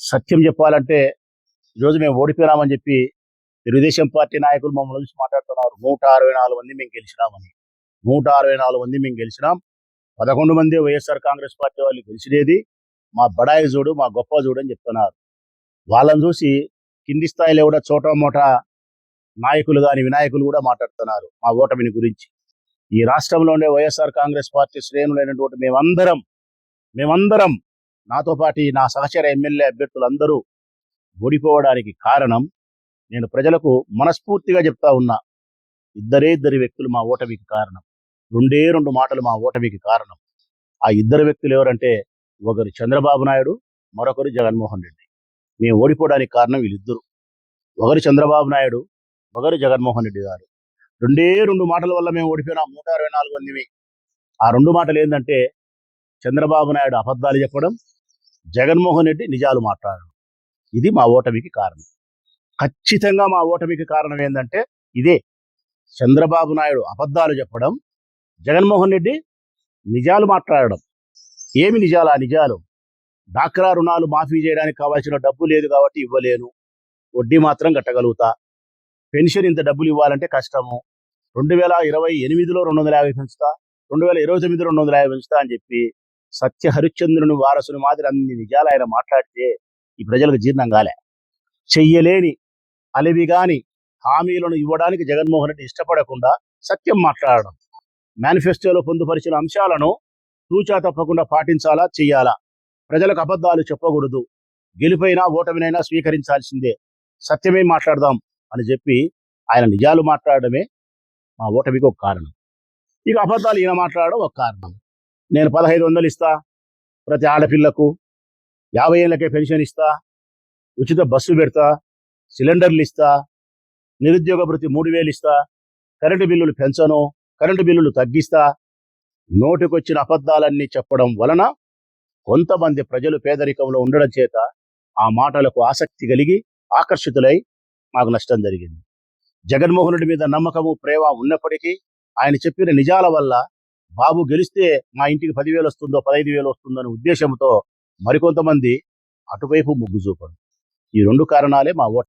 సత్యం చెప్పాలంటే ఈరోజు మేము ఓడిపోయినామని చెప్పి తెలుగుదేశం పార్టీ నాయకులు మమ్మల్ని చూసి మాట్లాడుతున్నారు. నూట అరవై నాలుగు మంది మేము గెలిచినామని. నూట అరవై నాలుగు మంది మేము గెలిచినాం. పదకొండు మంది వైఎస్ఆర్ కాంగ్రెస్ పార్టీ వాళ్ళు గెలిచినది మా బడాయి చూడు మా గొప్ప చూడు అని చెప్తున్నారు. వాళ్ళని చూసి కింది స్థాయిలో కూడా చోట మోట నాయకులు కానీ వినాయకులు కూడా మాట్లాడుతున్నారు మా ఓటమిని గురించి. ఈ రాష్ట్రంలో ఉండే వైఎస్ఆర్ కాంగ్రెస్ పార్టీ శ్రేణులైనటువంటి మేమందరం మేమందరం నాతో పాటు నా సహచర ఎమ్మెల్యే అభ్యర్థులందరూ ఓడిపోవడానికి కారణం నేను ప్రజలకు మనస్ఫూర్తిగా చెప్తా ఉన్నా ఇద్దరే ఇద్దరు వ్యక్తులు మా ఓటమికి కారణం. రెండే రెండు మాటలు మా ఓటమికి కారణం. ఆ ఇద్దరు వ్యక్తులు ఎవరంటే ఒకరు చంద్రబాబు నాయుడు మరొకరు జగన్మోహన్ రెడ్డి. మేము ఓడిపోవడానికి కారణం వీళ్ళిద్దరు. ఒకరు చంద్రబాబు నాయుడు ఒకరు జగన్మోహన్ రెడ్డి గారు. రెండే రెండు మాటల వల్ల మేము ఓడిపోయినా నూట అరవై నాలుగు మందివి ఆ రెండు మాటలు ఏంటంటే చంద్రబాబు నాయుడు అబద్ధాలు చెప్పడం జగన్మోహన్ రెడ్డి నిజాలు మాట్లాడడం. ఇది మా ఓటమికి కారణం. ఖచ్చితంగా మా ఓటమికి కారణం ఏంటంటే ఇదే. చంద్రబాబు నాయుడు అబద్ధాలు చెప్పడం జగన్మోహన్ రెడ్డి నిజాలు మాట్లాడడం. ఏమి నిజాలు? ఆ నిజాలు? డాక్రా రుణాలు మాఫీ చేయడానికి కావాల్సిన డబ్బు లేదు కాబట్టి ఇవ్వలేను. వడ్డీ మాత్రం కట్టగలుగుతా. పెన్షన్ ఇంత డబ్బులు ఇవ్వాలంటే కష్టము. రెండు వేల ఇరవై ఎనిమిదిలో రెండు వందల యాభై పెంచుతా. రెండు వేల ఇరవై తొమ్మిది రెండు వందల యాభై పెంచుతా అని చెప్పి సత్య హరిశ్చంద్రుని వారసుని మాదిరి అన్ని నిజాలు ఆయన మాట్లాడితే ఈ ప్రజలకు జీర్ణం కాలే. చెయ్యలేని అలివి గాని హామీలను ఇవ్వడానికి జగన్మోహన్ రెడ్డి ఇష్టపడకుండా సత్యం మాట్లాడడం. మేనిఫెస్టోలో పొందుపరిచిన అంశాలను తూచా తప్పకుండా పాటించాలా చెయ్యాలా? ప్రజలకు అబద్ధాలు చెప్పకూడదు. గెలుపైనా ఓటమినైనా స్వీకరించాల్సిందే. సత్యమే మాట్లాడదాం అని చెప్పి ఆయన నిజాలు మాట్లాడడమే మా ఓటమికి ఒక కారణం. ఇక అబద్ధాలు ఈయన మాట్లాడడం ఒక కారణం. నేను పదహైదు వందలు ఇస్తా ప్రతి ఆడపిల్లకు. యాభై ఏళ్ళకే పెన్షన్ ఇస్తా. ఉచిత బస్సు పెడతా. సిలిండర్లు ఇస్తా. నిరుద్యోగ ప్రతి మూడు వేలు ఇస్తా. కరెంటు బిల్లులు పెంచను. కరెంటు బిల్లులు తగ్గిస్తా. నోటికొచ్చిన అబద్ధాలన్నీ చెప్పడం వలన కొంతమంది ప్రజలు పేదరికంలో ఉండడం చేత ఆ మాటలకు ఆసక్తి కలిగి ఆకర్షితులై మాకు నష్టం జరిగింది. జగన్మోహన్ రెడ్డి మీద నమ్మకము ప్రేమ ఉన్నప్పటికీ ఆయన చెప్పిన నిజాల వల్ల బాబు గెలిస్తే మా ఇంటికి పదివేలు వస్తుందో పదహైదు వేలు వస్తుందో అనే ఉద్దేశంతో మరికొంతమంది అటువైపు మొగ్గు చూపరు. ఈ రెండు కారణాలే మా ఓట్